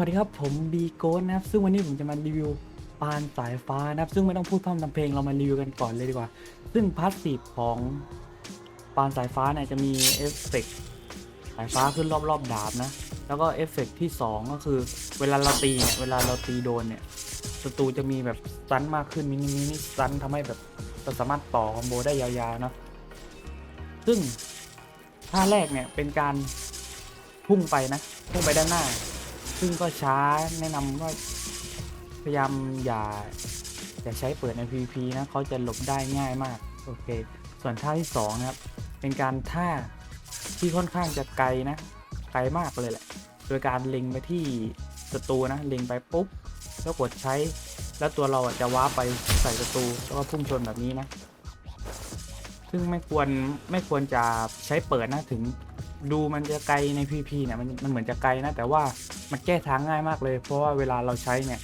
วัสดีครับผมบีโกนนะครับ ซึ่งวันนี้ผมจะมารีวิวปานสายฟ้านะครับ ซึ่งไม่ต้องพูดพร่ำทำเพลงเรามารีวิวกันก่อนเลยดีกว่า ซึ่งพาสซีฟของปานสายฟ้าเนี่ยจะมีเอฟเฟกต์สายฟ้าขึ้นรอบๆดาบนะ แล้วก็เอฟเฟกต์ที่ 2 ก็คือเวลาเราตีเนี่ยเวลาเราตีโดนเนี่ยศัตรูจะมีแบบสตันมากขึ้นมินิมินิสตันทำให้แบบเราสามารถต่อคอมโบได้ยาวๆนะซึ่งท่าแรกเนี่ยเป็นการพุ่งไปนะพุ่งไปด้านหน้า ซึ่งก็ช้าแนะนำว่าพยายามอย่าอย่าใช้เปิดใน PVP นะเขาจะหลบได้ง่ายมากโอเค ส่วนท่าที่2นะครับเป็นการท่าที่ค่อนข้างจะไกลนะไกลมากเลยแหละ โดยการเล็งไปที่ศัตรูนะเล็งไปปุ๊บแล้วกดใช้ แล้วตัวเราจะว้าไปใส่ศัตรูแล้วก็พุ่งชนแบบนี้นะ ซึ่งไม่ควรไม่ควรจะใช้เปิดนะถึงดูมันจะไกลใน PP เนี่ยมันมันเหมือนจะไกลนะ แต่ว่า มันแก้ทางง่ายมากเลย เพราะว่าเวลาเราใช้เนี่ย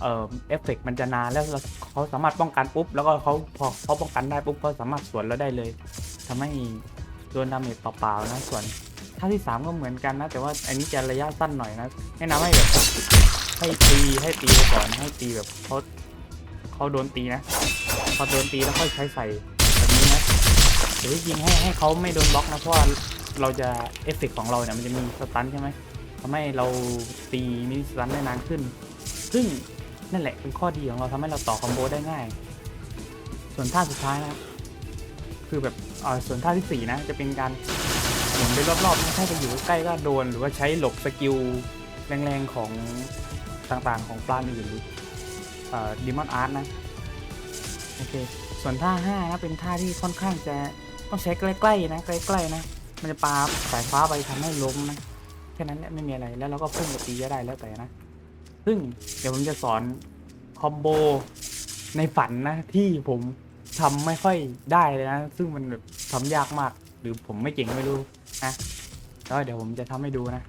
เอฟเฟกต์มันจะนานแล้วเเขาสามารถป้องกันปุ๊บ แล้วก็เขาพอเขาป้องกันได้ปุ๊บเขาสามารถสวนเราได้เลยทำให้โดนดาเมจเปล่าๆนะส่วนท่าที่ 3 ก็เหมือนกันนะ แต่ว่าอันนี้จะระยะสั้นหน่อยนะแนะนำให้แบบให้ตีให้ตีไปก่อนให้ตีแบบเขาเขาโดนตีนะพอโดนตีแล้วค่อยใช้ใส่แบบนี้นะเดี๋ยวยิงให้ให้เขาไม่โดนบล็อกนะเพราะว่าเราจะเอฟเฟกต์ของเราเนี่ยมันจะมีสตันใช่ไหม ทำให้เราตีมินิสตันได้นานขึ้น ซึ่งนั่นแหละเป็นข้อดีของเราทำให้เราต่อคอมโบได้ง่าย ส่วนท่าสุดท้ายนะคือแบบเออส่วนท่าที่สี่นะ จะเป็นการหมุนไปรอบๆถ้าจะอยู่ใกล้ก็โดน หรือว่าใช้หลบสกิลแรงๆของต่างๆของปลาอื่นหรือดิมอนอาร์ตนะ โอเค ส่วนท่าห้านะ เป็นท่าที่ค่อนข้างจะต้องใช้ใกล้ๆนะ ใกล้ๆนะ มันจะปาสายฟ้าไปทำให้ล้มนะ แค่นั้นแหละไม่มีอะไรแล้วเราก็พุ่งไปตีก็ได้แล้วแต่นะ ซึ่งเดี๋ยวผมจะสอนคอมโบในฝันนะที่ผมทำไม่ค่อยได้เลยนะ ซึ่งมันแบบทำยากมาก หรือผมไม่เก่งไม่รู้นะแล้วเดี๋ยวผมจะทำให้ดูนะ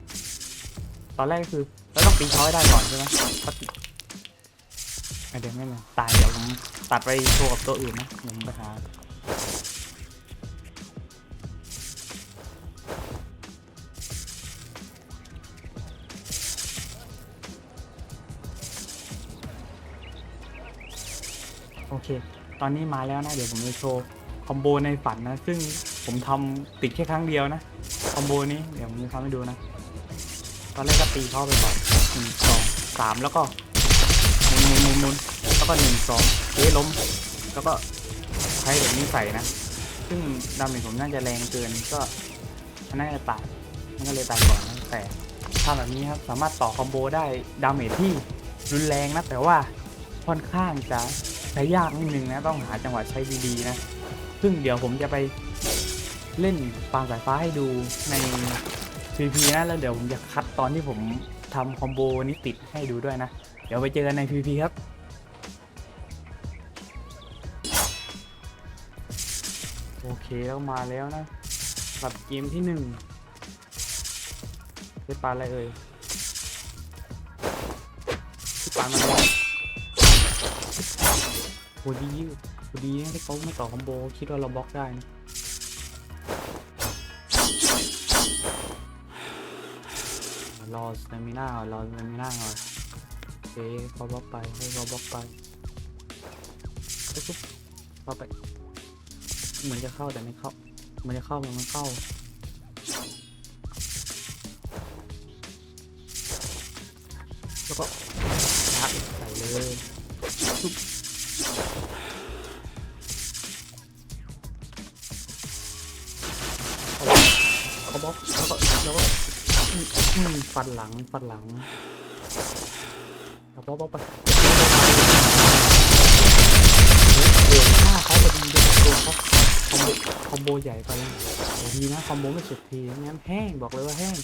ตอนแรกคือเราต้องตีเขาให้ได้ก่อนใช่ไหมก็ติเดี๋ยวไม่เลยตายเดี๋ยวผมตัดไปโชว์กับตัวอื่นนะผมไปหา อเค ตอนนี้มาแล้วนะ เดี๋ยวผมจะโชว์คอมโบในฝันนะ ซึ่งผมทำติดแค่ครั้งเดียวนะ คอมโบนี้เดี๋ยวผมจะทำให้ดูนะ ตอนแรกก็ตีเข้าไปก่อนหนึ่งสองสามแล้วก็มุนมุนมุนมุนแล้วก็หนึ่งสองเฮ้ล้ม แล้วก็ใช้แบบนี้ใส่นะ ซึ่งดาเมจผมน่าจะแรงเกินก็มันน่าจะตายมันก็เลยตายก่อนนะแต่ถ้าแบบนี้ครับสามารถต่อคอมโบได้ดาเมจที่รุนแรงนะแต่ว่าค่อนข้างจะ ช้ยากนิดนึงนะ ต้องหาจังหวะใช้ดีๆนะ ซึ่งเดี๋ยวผมจะไปเล่นปางสายฟ้าให้ดูใน PVP นะ แล้วเดี๋ยวผมจะคัดตอนที่ผมทำคอมโบนี้ติดให้ดูด้วยนะ เดี๋ยวไปเจอกันใน PVP ครับโอเคแล้วมาแล้วนะสำหรับเกมที่หนึ่งได้ปลาอะไรเอ่ยที่ปลามาแล้วโหดีโหดีนะที่เขาไม่ต่อคอมโบคิดว่าเราบล็อกได้นะรอสเตมิน่ารอสเตมิน่าก่อนโอเคเขาบล็อกไปให้เขาบล็อกไปปุ๊บเข้าไป เหมือนจะเข้าแต่ไม่เข้า เหมือนจะเข้ามันไม่เข้า เขาบล็อกแล้วก็แล้วก็อืมอืมฟันหลังฟันหลังแล้วบล็อกบล็อกไปเดือดหน้าเขาพอดีโดนเขาคอมโบคอมโบใหญ่ไปดีนะคอมโบไม่สุดทีไม่งั้นแห้งบอกเลยว่าแห้ง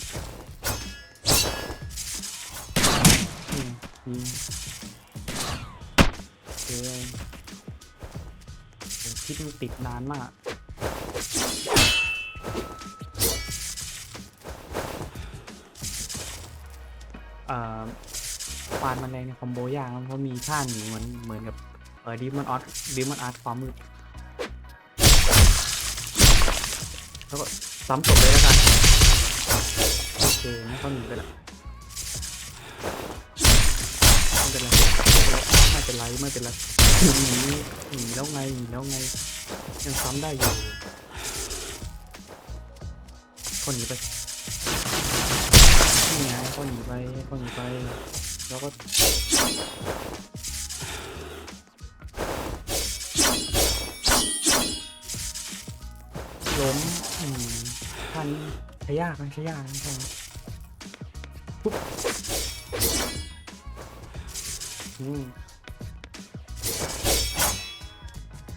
นี่นี่โอคผมคิดมันติดนานมาก ปานมันแรงในคอมโบยากนะเพราะมีท่าหนีเหมือนเหมือนกับเออดิมันออสดิมันอาร์ตความมืดแล้วก็ซ้ำจบเลยแล้วกันโอเคไม่ต้องหนีไปละไม่เป็นไรไม่เป็นไรไม่เป็นไรหนีหนีแล้วไงหนีแล้วไงยังซ้ำได้อยู่คนหนีไป นี่ไงคนหนีไปคนหนีไปแล้วก็ล้มอืมทันใช้ยากนะใช้ยากนะท่านปุ๊บอืม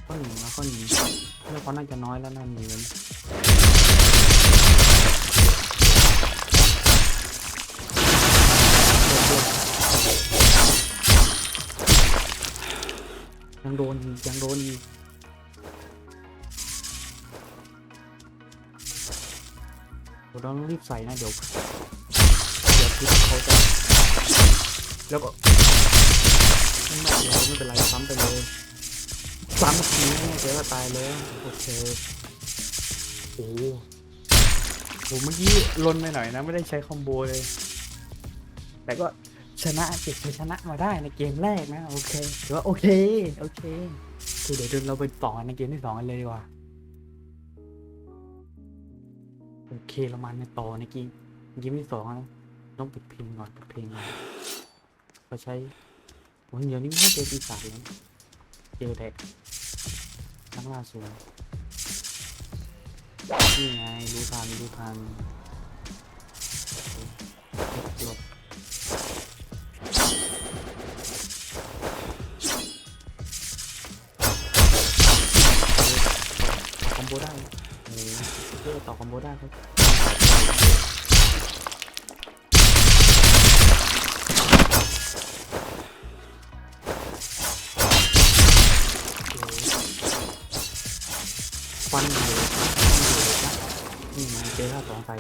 ก็หนีมาก็หนีเรื่องเขาน่าจะน้อยแล้วนั่นหนีมันยั ยังโดนอีกยังโดนอีกเราต้องรีบใส่นะเดี๋ยวเดี๋ยวพิษเขาจะแล้วก็ไม่เป็นไรไม่เป็นไรซ้ำไปเลยซ้ำทีนี่เจ๊ว่าตายแล้วโอเคโอ้โหโหเมื่อกี้ลนไปหน่อยนะ ไม่ได้ใช้คอมโบเลย แต่ก็ ชนะเก็บชัยชนะมาได้ในเกมแรกนะโอเคถือว่าโอเคโอเคคือเดี๋ยวเราไปต่อกันในเกมที่สองกันเลยดีกว่าโอเคเรามาในต่อในเกมเกมที่สองนะต้องปิดเพลงก่อนปิดเพลงก่อนเขาใช้โอ้ยเดี๋ยวนี้ไม่เจอปีศาจแล้วเจอแต่นักล่าสูงนี่ไงรู้ทันรู้ทันหลบ บได้โอ้โหเพื่อต่อคอมโบได้ครับฟันอยู่ฟันอยู่นะนี่ไงเจอท่าสองใส่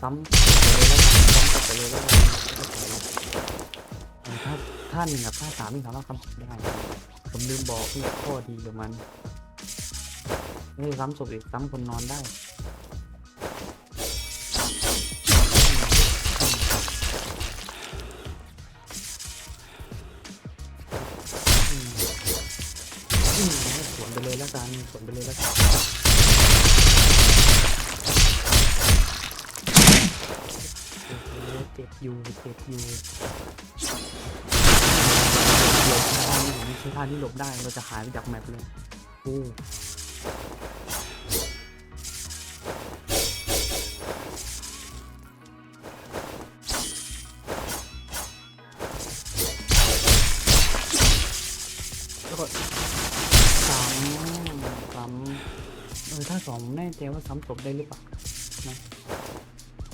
ซ้ำไปเลยแล้วซ้ำไปเลยแล้วกันถ้า ท่าหนึ่งกับท่าสามนี่สามารถทำได้ ผมลืมบอกนี่ข้อดีของมันไม่ซ้ำศพอีกซ้ำคนนอนได้อืมอืมสวนไปเลยแล้วกันสวนไปเลยแล้วกันโอ้โหเจ็บอยู่เจ็บอยู่ ท่านี้ไม่ใช่ท่าที่หลบได้ เราจะหายไปจากแมปเลยโอ้แล้วก็ซ้ำซ้ำเออถ้าสองแน่ใจว่าซ้ำศพได้หรือเปล่านะ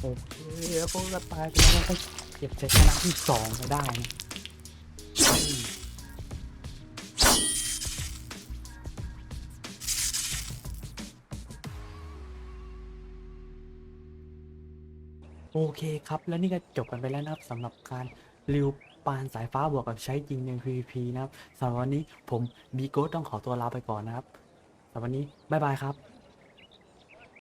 โอเคแล้วก็ตายไปแล้วก็เก็บชัยชนะที่สองไปได้นะ โอเคครับ แล้วนี่ก็จบกันไปแล้วนะครับสำหรับการริวปานสายฟ้าบวกกับใช้จริงใน PVP นะครับสำหรับวันนี้ผมบีโก้ต้องขอตัวลาไปก่อนนะครับสำหรับวันนี้ บ๊ายบายครับ